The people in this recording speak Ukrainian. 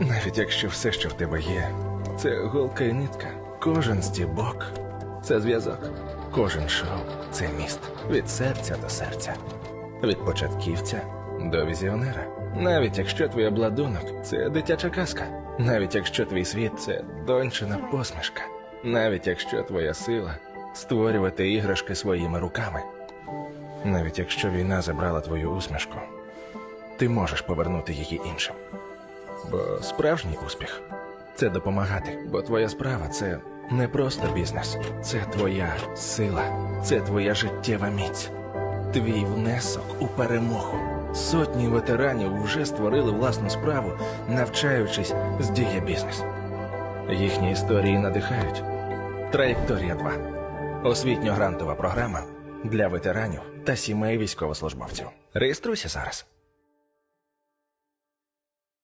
Навіть якщо все, що в тебе є, це голка і нитка. Кожен стібок це зв'язок. Кожен шов це міст від серця до серця, від початківця до візіонера. Навіть якщо твій обладунок це дитяча казка, навіть якщо твій світ це дончина посмішка, навіть якщо твоя сила створювати іграшки своїми руками, навіть якщо війна забрала твою усмішку, ти можеш повернути її іншим. Бо справжній успіх це допомагати, бо твоя справа це не просто бізнес, це твоя сила, це твоя життєва міць, твій внесок у перемогу. Сотні ветеранів вже створили власну справу, навчаючись з дія бізнес. Їхні історії надихають. Траєкторія 2. Освітньо-грантова програма для ветеранів та сімей військовослужбовців. Реєструйся зараз.